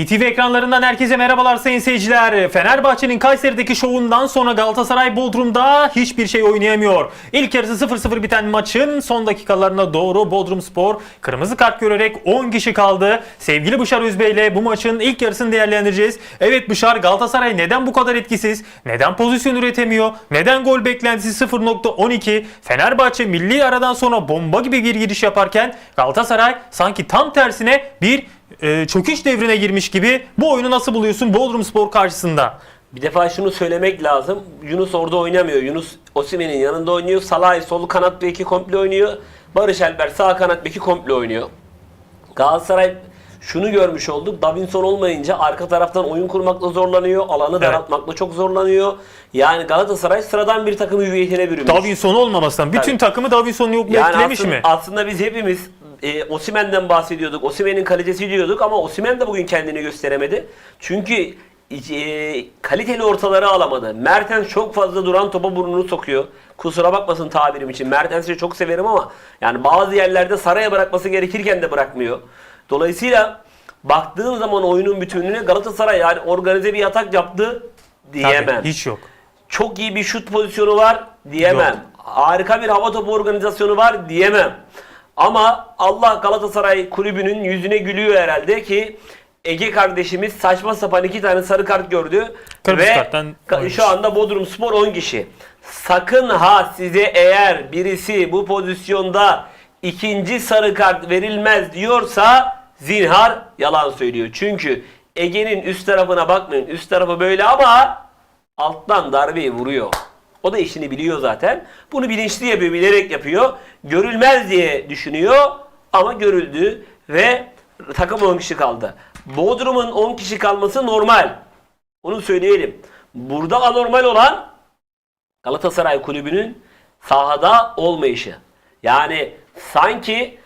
BTV ekranlarından herkese merhabalar sayın seyirciler. Fenerbahçe'nin Kayseri'deki şovundan sonra Galatasaray Bodrum'da hiçbir şey oynayamıyor. İlk yarısı 0-0 biten maçın son dakikalarına doğru Bodrum Spor kırmızı kart görerek 10 kişi kaldı. Sevgili Bışar Üzbey ile bu maçın ilk yarısını değerlendireceğiz. Evet Bışar Galatasaray neden bu kadar etkisiz? Neden pozisyon üretemiyor? Neden gol beklentisi 0.12? Fenerbahçe milli aradan sonra bomba gibi bir giriş yaparken Galatasaray sanki tam tersine bir e, çöküş devrine girmiş gibi bu oyunu nasıl buluyorsun Bodrum Spor karşısında? Bir defa şunu söylemek lazım. Yunus orada oynamıyor. Yunus Osimhen'in yanında oynuyor. Salah sol kanat beki komple oynuyor. Barış Alper sağ kanat beki komple oynuyor. Galatasaray şunu görmüş olduk. Davinson olmayınca arka taraftan oyun kurmakla zorlanıyor. Alanı daraltmakla çok zorlanıyor. Yani Galatasaray sıradan bir takım hüviyetine bürünmüş. Davinson olmamasından bütün Tabii. takımı Davinson'un yokluğu Yani etkilemiş aslında, mi? aslında biz hepimiz e, Osimhen'den bahsediyorduk. Osimhen'in kalitesi diyorduk ama Osimhen de bugün kendini gösteremedi. Çünkü e, kaliteli ortaları alamadı. Mertens çok fazla duran topa burnunu sokuyor. Kusura bakmasın tabirim için. Mertens'i çok severim ama yani bazı yerlerde saraya bırakması gerekirken de bırakmıyor. Dolayısıyla baktığın zaman oyunun bütünlüğüne Galatasaray yani organize bir atak yaptı diyemem. Tabii, hiç yok. Çok iyi bir şut pozisyonu var diyemem. Yok. Harika bir hava topu organizasyonu var diyemem. Ama Allah Galatasaray kulübünün yüzüne gülüyor herhalde ki Ege kardeşimiz saçma sapan iki tane sarı kart gördü. Kırmızı ve karttan şu anda Bodrum Spor 10 kişi. Sakın ha size eğer birisi bu pozisyonda ikinci sarı kart verilmez diyorsa zinhar yalan söylüyor. Çünkü Ege'nin üst tarafına bakmayın. Üst tarafı böyle ama alttan darbeyi vuruyor. O da işini biliyor zaten. Bunu bilinçli yapıyor, bilerek yapıyor. Görülmez diye düşünüyor ama görüldü ve takım 10 kişi kaldı. Bodrum'un 10 kişi kalması normal. Onu söyleyelim. Burada anormal olan Galatasaray kulübünün sahada olmayışı. Yani sanki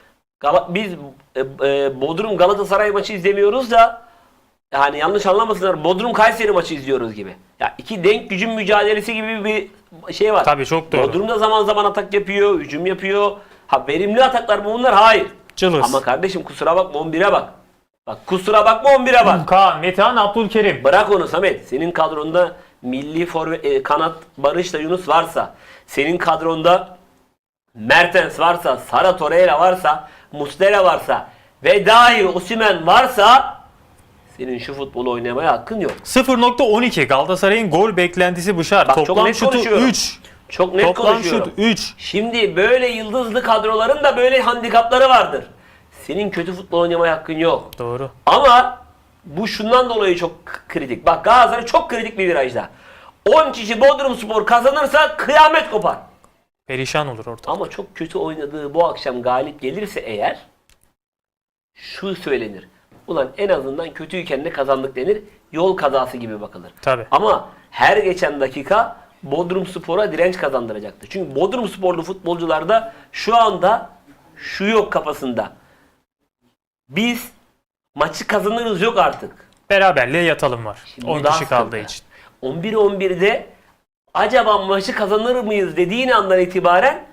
biz e, e, Bodrum Galatasaray maçı izlemiyoruz da yani yanlış anlamasınlar Bodrum Kayseri maçı izliyoruz gibi. Ya iki denk gücün mücadelesi gibi bir şey var. Tabii, çok doğru. Bodrum da zaman zaman atak yapıyor, hücum yapıyor. Ha verimli ataklar mı bunlar? Hayır. Cılız. Ama kardeşim kusura bakma 11'e bak. Bak kusura bakma 11'e bak. Kaan, Metehan, Abdülkerim. Bırak onu Samet. Senin kadronda milli forvet e, kanat Barış'la Yunus varsa, senin kadronda Mertens varsa, Sara Torreira varsa, Muslera varsa ve dahi Osimhen varsa senin şu futbolu oynamaya hakkın yok. 0.12 Galatasaray'ın gol beklentisi Bışar. Bak, çok Toplam net şutu konuşuyorum. 3. Çok net Toplam konuşuyorum. şut 3. Şimdi böyle yıldızlı kadroların da böyle handikapları vardır. Senin kötü futbol oynamaya hakkın yok. Doğru. Ama bu şundan dolayı çok kritik. Bak Galatasaray çok kritik bir virajda. 10 kişi Bodrum Spor kazanırsa kıyamet kopar. Perişan olur orta. Ama çok kötü oynadığı bu akşam galip gelirse eğer şu söylenir. Ulan en azından kötüyken de kazandık denir. Yol kazası gibi bakılır. Tabii. Ama her geçen dakika Bodrum Spor'a direnç kazandıracaktır. Çünkü Bodrum Sporlu futbolcularda şu anda şu yok kafasında. Biz maçı kazanırız yok artık. Beraberliğe yatalım var. Şimdi 10 bu daha kişi kaldığı için. 11-11'de acaba maçı kazanır mıyız dediğin andan itibaren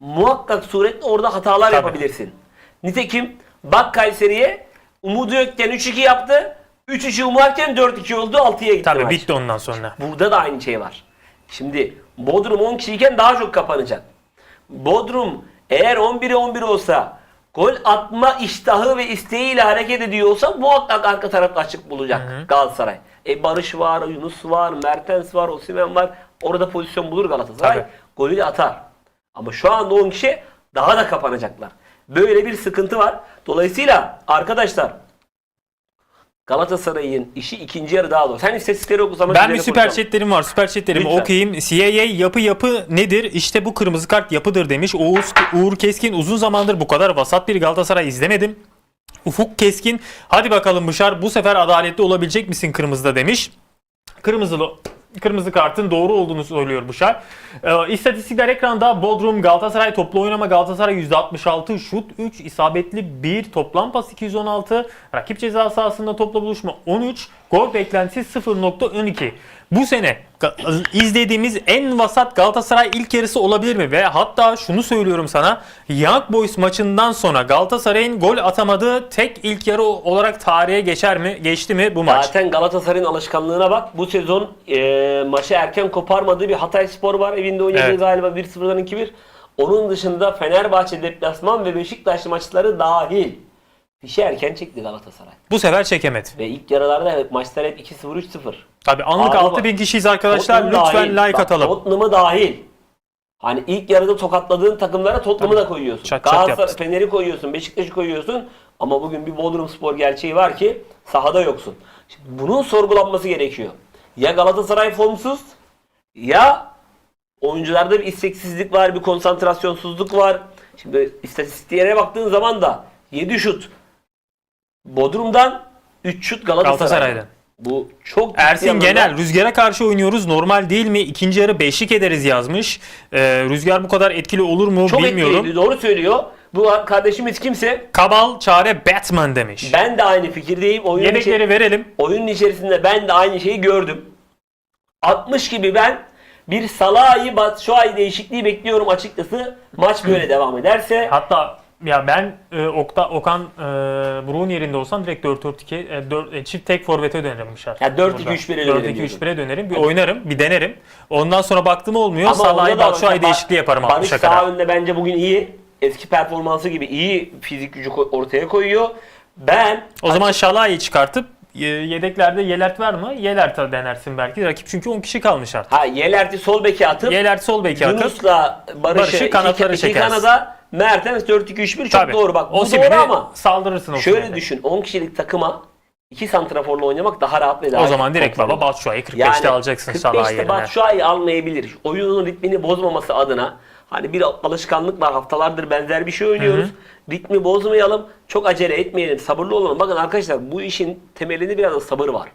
muhakkak suretle orada hatalar Tabii. yapabilirsin. Nitekim bak Kayseri'ye umudu yokken 3-2 yaptı. 3-3 umarken 4-2 oldu 6'ya gitti Tabii maç. bitti ondan sonra. Burada da aynı şey var. Şimdi Bodrum 10 kişiyken daha çok kapanacak. Bodrum eğer 11'e 11 olsa gol atma iştahı ve isteğiyle hareket ediyorsa muhakkak arka tarafta açık bulacak Galatasaray. E Barış var, Yunus var, Mertens var, Osimhen var. Orada pozisyon bulur Galatasaray. Tabii. Golü de atar. Ama şu anda 10 kişi daha da kapanacaklar. Böyle bir sıkıntı var. Dolayısıyla arkadaşlar Galatasaray'ın işi ikinci yarı daha zor. Sen istatistikleri oku zaman Ben bir süper konuşalım. chatlerim var. Süper chatlerimi Lütfen. okuyayım. CIA yapı yapı nedir? İşte bu kırmızı kart yapıdır demiş. Uğur, Uğur Keskin uzun zamandır bu kadar vasat bir Galatasaray izlemedim. Ufuk Keskin hadi bakalım Bışar bu sefer adaletli olabilecek misin kırmızıda demiş. Kırmızılı kırmızı kartın doğru olduğunu söylüyor Buşar. Ee, istatistikler ekranda Bodrum Galatasaray toplu oynama Galatasaray %66 şut 3 isabetli 1 toplam pas 216 rakip ceza sahasında topla buluşma 13 gol beklentisi 0.12 bu sene izlediğimiz en vasat Galatasaray ilk yarısı olabilir mi? Ve hatta şunu söylüyorum sana. Young Boys maçından sonra Galatasaray'ın gol atamadığı tek ilk yarı olarak tarihe geçer mi? Geçti mi bu maç? Zaten Galatasaray'ın alışkanlığına bak. Bu sezon e, maçı erken koparmadığı bir Hatay Spor var. Evinde oynadığı Evet. galiba 1-0'dan 2-1. Onun dışında Fenerbahçe deplasman ve Beşiktaş maçları dahil. Fişi erken çekti Galatasaray. Bu sefer çekemedi. Ve ilk yarılarda hep maçlar hep 2-0 3-0. Tabii anlık Abi 6000 kişiyiz arkadaşlar. Tottenham Lütfen dahil. like Bak, atalım. Tottenham'ı dahil. Hani ilk yarıda tokatladığın takımlara Tottenham'ı da koyuyorsun. Çat çat Galatasaray, yaptın. Fener'i koyuyorsun, Beşiktaş'ı koyuyorsun. Ama bugün bir Bodrum Spor gerçeği var ki sahada yoksun. Şimdi bunun sorgulanması gerekiyor. Ya Galatasaray formsuz ya oyuncularda bir isteksizlik var, bir konsantrasyonsuzluk var. Şimdi istatistiklere baktığın zaman da 7 şut Bodrum'dan 3 şut Galatasaray'dan. Galatasaray'dan. Bu çok ciddi Ersin anlamda- Genel rüzgara karşı oynuyoruz normal değil mi? İkinci yarı beşlik ederiz yazmış. Ee, rüzgar bu kadar etkili olur mu Çok bilmiyorum. etkiliydi, doğru söylüyor. Bu kardeşimiz kimse Kabal çare Batman demiş. ben de aynı fikirdeyim. Oyunun, Yedekleri içi- verelim. oyunun içerisinde ben de aynı şeyi gördüm. 60 gibi ben bir Salah'ı Batshuayi değişikliği bekliyorum açıkçası. Maç böyle devam ederse. Hatta ya ben e, Okta, Okan e, Buruk'un yerinde olsam direkt 4-4-2 e, 4, e, çift tek forvete dönerim bu şart. Ya 4-2-3-1'e dönerim 4-2-3-1'e dönerim. Bir oynarım, bir denerim. Ondan sonra baktım olmuyor. Salah'ı Batshuayi Ba- değişikliği yaparım Barış 60'a sağ önde bence bugün iyi. Eski performansı gibi iyi fizik gücü ortaya koyuyor. Ben O zaman Şalah'ı çıkartıp e, yedeklerde Yelert var mı? Yelert'e denersin belki. Rakip çünkü 10 kişi kalmış artık. ha Yelert'i sol beke atıp Yelert sol beki atıp Yunus'la Barış'ı, Barış'ı iki- kanatlara iki, çekersin. kanada Mertens 4-2-3-1 çok Tabii. doğru bak. Bu Osimhen'i doğru ama saldırırsın şöyle Osimhen'e. düşün 10 kişilik takıma 2 santraforla oynamak daha rahat ve daha O zaman direkt baba Batshuayi 45'te alacaksın Salah'ı 45'te yerine. Batshuayi almayabilir. Oyunun ritmini bozmaması adına hani bir alışkanlık var haftalardır benzer bir şey oynuyoruz. Ritmi bozmayalım. Çok acele etmeyelim. Sabırlı olalım. Bakın arkadaşlar bu işin temelinde biraz da sabır var.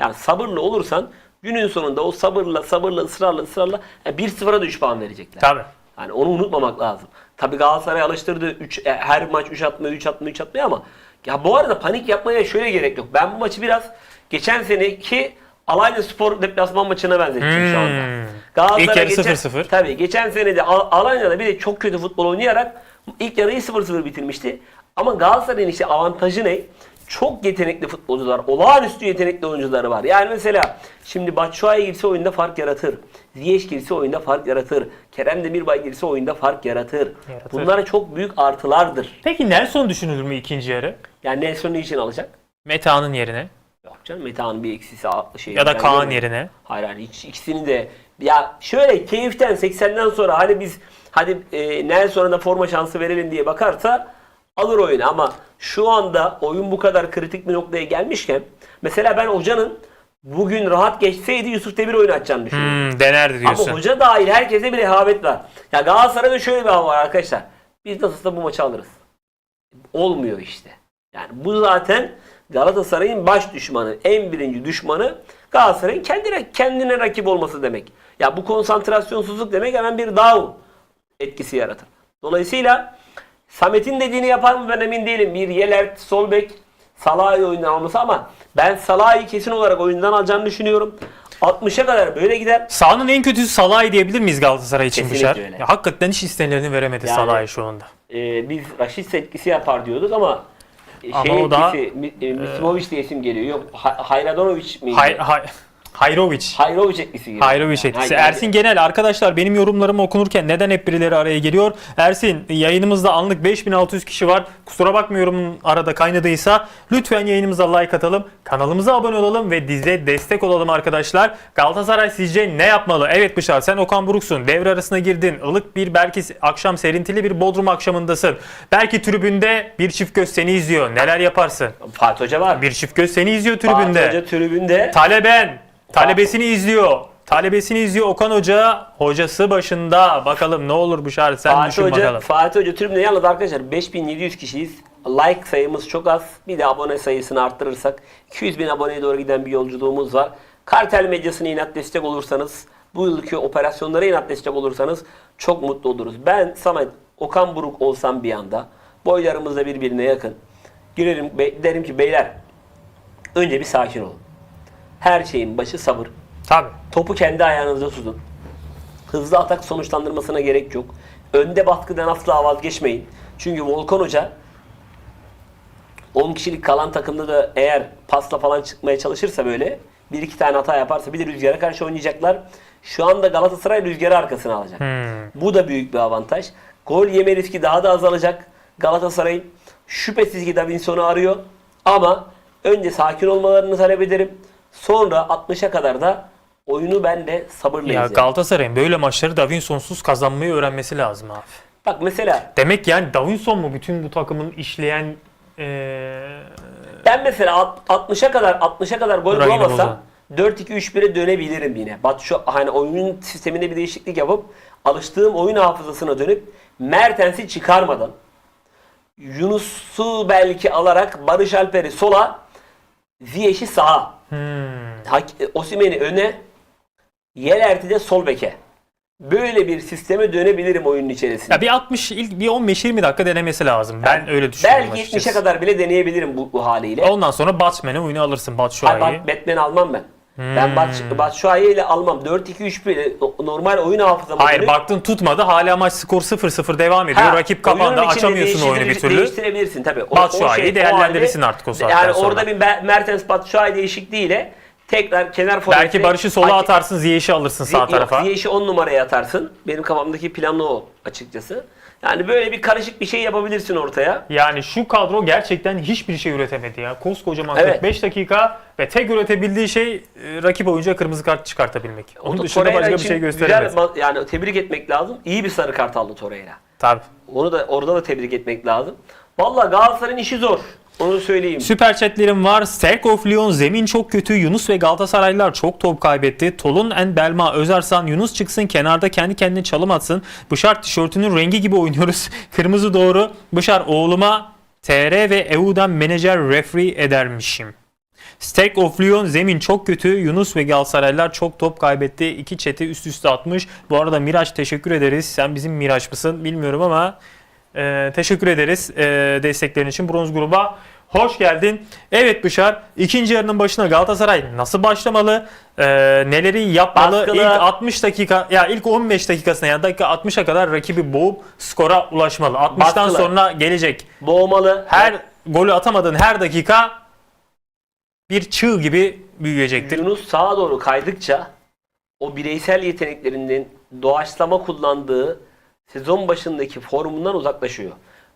Yani sabırlı olursan günün sonunda o sabırla sabırla ısrarla ısrarla yani 1-0'a da 3 puan verecekler. Tabii. Yani onu unutmamak lazım. Tabii Galatasaray alıştırdı 3 her maç 3 atmaya 3 atmaya 3 atmaya ama ya bu arada panik yapmaya şöyle gerek yok. Ben bu maçı biraz geçen seneki Alanya Spor deplasman maçına benzettim şu anda. Hmm. Galatasaray İlk yarı geçen, 0-0. Tabii geçen sene de Al- Alanya'da bir de çok kötü futbol oynayarak ilk yarıyı 0-0 bitirmişti. Ama Galatasaray'ın işte avantajı ne? Çok yetenekli futbolcular, olağanüstü yetenekli oyuncuları var. Yani mesela şimdi Batshuayi girse oyunda fark yaratır. Ziyech girse oyunda fark yaratır. Kerem Demirbay girse oyunda fark yaratır. Yaratır. Bunlar çok büyük artılardır. Peki Nelson düşünülür mü ikinci yarı? Yani Nelson'u için alacak? Meta'nın yerine Yok canım Metehan'ın bir eksisi şey. ya da ben Kaan yerine. Hayır hayır hiç ikisini de ya şöyle keyiften 80'den sonra hani biz hadi e, Nelson'a da forma şansı verelim diye bakarsa alır oyunu ama şu anda oyun bu kadar kritik bir noktaya gelmişken mesela ben hocanın bugün rahat geçseydi Yusuf Demir oyunu açacağını düşünüyorum. Hmm, denerdi diyorsun. Ama hoca dahil herkese bir rehavet var. Ya Galatasaray'da şöyle bir hava var arkadaşlar. Biz nasılsa bu maçı alırız. Olmuyor işte. Yani bu zaten Galatasaray'ın baş düşmanı, en birinci düşmanı Galatasaray'ın kendine, kendine rakip olması demek. Ya bu konsantrasyonsuzluk demek hemen bir down etkisi yaratır. Dolayısıyla Samet'in dediğini yapar mı ben emin değilim. Bir Yelert, sol bek, Salah'ı oyundan alması ama ben Salah'ı kesin olarak oyundan alacağını düşünüyorum. 60'a kadar böyle gider. Sahanın en kötüsü Salah diyebilir miyiz Galatasaray için Kesinlikle Büşar? öyle. Ya, hakikaten hiç istenileni veremedi Yani- Salah'ı şu anda. Ee, biz Raşit etkisi yapar diyorduk ama Ama şey o da- etkisi, Mi- e, Misimovic diye isim geliyor. Yok, Ha- Hayradonovic miydi? Hay, hay, Hayrovic. Hayrovic etkisi geliyor. Hayrovic Yani, etkisi. yani- Ersin Genel arkadaşlar benim yorumlarımı okunurken neden hep birileri araya geliyor? Ersin yayınımızda anlık 5600 kişi var. Kusura bakma yorumun arada kaynadıysa lütfen yayınımıza like atalım. Kanalımıza abone olalım ve dize destek olalım arkadaşlar. Galatasaray sizce ne yapmalı? Evet Bışar sen Okan Buruk'sun. Devre arasına girdin. Ilık bir belki akşam serintili bir Bodrum akşamındasın. Belki tribünde bir çift göz seni izliyor. Neler yaparsın? Fatih Hoca var. Bir çift göz seni izliyor Fatih tribünde. Hoca tribünde. Taleben. Talebesini izliyor. Talebesini izliyor Okan Hoca. Hocası başında. Bakalım ne olur bu şarkı sen Fatih düşün Hoca, bakalım. Fatih Hoca tribünde yalnız arkadaşlar 5700 kişiyiz. Like sayımız çok az. Bir de abone sayısını arttırırsak 200 bin aboneye doğru giden bir yolculuğumuz var. Kartel medyasına inat destek olursanız, bu yılki operasyonlara inat destek olursanız çok mutlu oluruz. Ben Samet Okan Buruk olsam bir anda boylarımız da birbirine yakın. Girerim derim ki beyler önce bir sakin olun. Her şeyin başı sabır. Tabii. Topu kendi ayağınızda tutun. Hızlı atak sonuçlandırmasına gerek yok. Önde baskıdan asla vazgeçmeyin. Çünkü Volkan Hoca 10 kişilik kalan takımda da eğer pasla falan çıkmaya çalışırsa böyle bir iki tane hata yaparsa bir de rüzgara karşı oynayacaklar. Şu anda Galatasaray rüzgarı arkasına alacak. Bu da büyük bir avantaj. Gol yeme riski daha da azalacak. Galatasaray şüphesiz ki Davinson'u arıyor. Ama önce sakin olmalarını talep ederim. Sonra 60'a kadar da oyunu ben de sabırla Ya izlerim. Galatasaray'ın böyle maçları Davinson'suz kazanmayı öğrenmesi lazım abi. Bak mesela Demek yani Davinson mu bütün bu takımın işleyen eee ben mesela alt- 60'a kadar 60'a kadar gol Rahim bulamazsam 4-2-3-1'e dönebilirim yine. Bak şu hani oyunun sisteminde bir değişiklik yapıp alıştığım oyun hafızasına dönüp Mertens'i çıkarmadan Yunus'u belki alarak Barış Alper'i sola Ziyech'i sağa hmm. Hak- Osimhen'i öne Yelert'i de sol beke. Böyle bir sisteme dönebilirim oyunun içerisinde. Ya bir 60 ilk bir 15-20 dakika denemesi lazım. Ben öyle düşünüyorum Belki açıkçası. 70'e kadar bile deneyebilirim bu, bu haliyle. Ondan sonra Batman'e oyunu alırsın Batshuayi'yi. Bat- Batman almam ben. Ben Hmm. Bat Batshuayi ile almam. 4-2-3-1 ile normal oyun hafızama Hayır dönüp- baktın tutmadı. Hala maç skor 0-0 devam ediyor. Ha, Rakip içinde Açamıyorsun oyunu bir türlü. Değiştirebilirsin tabii. Batshuayi'yi şey- değerlendirirsin artık o saatten Yani sonra. orada bir Mertens Batshuayi değişikliğiyle tekrar kenar forveti Belki Barış'ı sola atarsın, Ziyech'i alırsın sağ Yok, tarafa. Ziyech'i 10 numaraya atarsın. Benim kafamdaki plan o açıkçası. Yani böyle bir karışık bir şey yapabilirsin ortaya. Yani şu kadro gerçekten hiçbir şey üretemedi ya. Koskocaman Evet. 45 dakika ve tek üretebildiği şey e, rakip oyuncuya kırmızı kart çıkartabilmek. Onun O- dışında Torreira başka bir şey ba- yani tebrik etmek lazım. İyi bir sarı kart aldı Torreira. Tabii. Onu da orada da tebrik etmek lazım. Vallahi Galatasaray'ın işi zor. Onu söyleyeyim. Süper chatlerim var. Sterk of Lyon zemin çok kötü. Yunus ve Galatasaraylılar çok top kaybetti. Tolun en Belma Özersan Yunus çıksın kenarda kendi kendine çalım atsın. Bışar tişörtünün rengi gibi oynuyoruz. Kırmızı doğru. Bışar oğluma TR ve EU'dan menajer referee edermişim. Sterk of Lyon zemin çok kötü. Yunus ve Galatasaraylılar çok top kaybetti. İki çeti üst üste atmış. Bu arada Miraç teşekkür ederiz. Sen bizim Miraç mısın bilmiyorum ama ee, teşekkür ederiz ee, desteklerin için bronz gruba. Hoş geldin. Evet Bışar, ikinci yarının başına Galatasaray nasıl başlamalı? Ee, neleri yapmalı? Baskılı. İlk 60 dakika ya ilk 15 dakikasına ya dakika 60'a kadar rakibi boğup skora ulaşmalı. 60'tan Baskılı. sonra gelecek. Boğmalı. Her golü atamadığın her dakika bir çığ gibi büyüyecektir. Yunus sağa doğru kaydıkça o bireysel yeteneklerinden doğaçlama kullandığı sezon başındaki formundan uzaklaşıyor.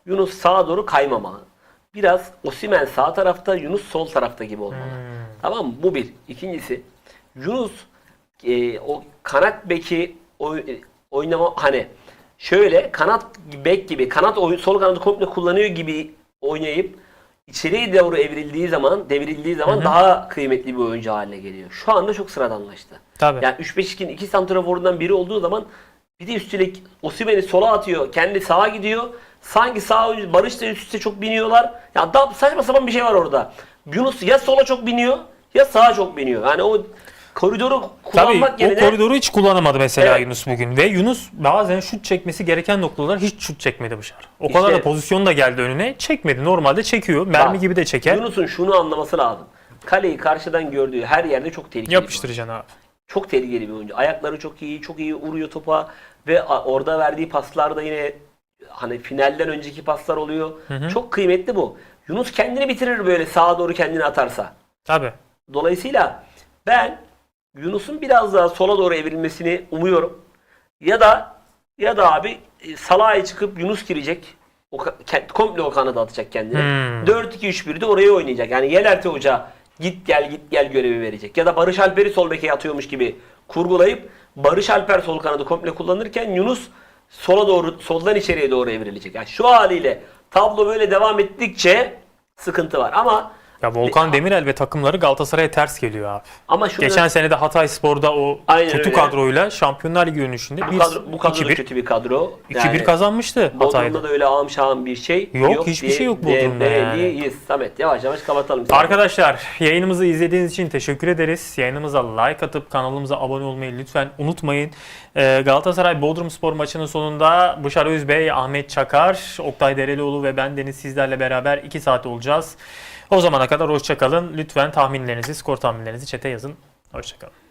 Yunus sağa doğru kaymamalı. Biraz Osimen sağ tarafta, Yunus sol tarafta gibi olmalı. Tamam mı? Bu bir. İkincisi Yunus e, o kanat beki oy- oynama hani şöyle kanat bek gibi kanat oyun sol kanadı komple kullanıyor gibi oynayıp içeriye doğru evrildiği zaman, devrildiği zaman daha kıymetli bir oyuncu haline geliyor. Şu anda çok sıradanlaştı. Tabii. Yani 3-5-2'nin iki santraforundan biri olduğu zaman bir de üstelik Osimhen'i sola atıyor. Kendi sağa gidiyor. Sanki sağ oyuncu Barış da üst üste çok biniyorlar. Ya da saçma sapan bir şey var orada. Yunus ya sola çok biniyor ya sağa çok biniyor. Yani o koridoru Tabii kullanmak o yerine koridoru hiç kullanamadı mesela Evet. Yunus bugün ve Yunus bazen şut çekmesi gereken noktalar hiç şut çekmedi Bışar. O İşte- kadar da pozisyon da geldi önüne çekmedi. Normalde çekiyor. Mermi Bak, gibi de çeker. Yunus'un şunu anlaması lazım. Kaleyi karşıdan gördüğü her yerde çok tehlikeli. Yapıştıracaksın abi. Çok tehlikeli bir oyuncu. Ayakları çok iyi, çok iyi vuruyor topa ve orada verdiği paslar da yine hani finalden önceki paslar oluyor. Çok kıymetli bu. Yunus kendini bitirir böyle sağa doğru kendini atarsa. Tabii. Dolayısıyla ben Yunus'un biraz daha sola doğru evrilmesini umuyorum. Ya da ya da abi e, Salah'a çıkıp Yunus girecek. O komple o kanada atacak kendini. Hmm. 4-2-3-1'de oraya oynayacak. Yani Yelerte Hoca git gel git gel görevi verecek. Ya da Barış Alper'i sol beke atıyormuş gibi kurgulayıp Barış Alper sol kanadı komple kullanırken Yunus sola doğru soldan içeriye doğru evrilecek. Yani şu haliyle tablo böyle devam ettikçe sıkıntı var. Ama Ya Volkan Demirel ve takımları Galatasaray'a ters geliyor abi. ama şunu Geçen sene de Hatay Spor'da o Aynen kötü öyle. kadroyla Şampiyonlar Ligi dönüşünde bu 1 kadro, bu kadro da 2-1 kötü bir kadro. 2-1 kazanmıştı Hatay'da. Bodrum'da da öyle ağam şahım bir şey Yok, hiçbir şey yok Bodrum'da yani. diyebiliriz. Samet yavaş yavaş kapatalım. Arkadaşlar yayınımızı izlediğiniz için teşekkür ederiz. Yayınımıza like atıp kanalımıza abone olmayı lütfen unutmayın. Ee, Galatasaray Bodrum Spor maçının sonunda Bışar Özbey, Ahmet Çakar, Oktay Derelioğlu ve ben Deniz sizlerle beraber 2 saat olacağız. O zamana kadar hoşçakalın. Lütfen tahminlerinizi, skor tahminlerinizi çete yazın. Hoşçakalın.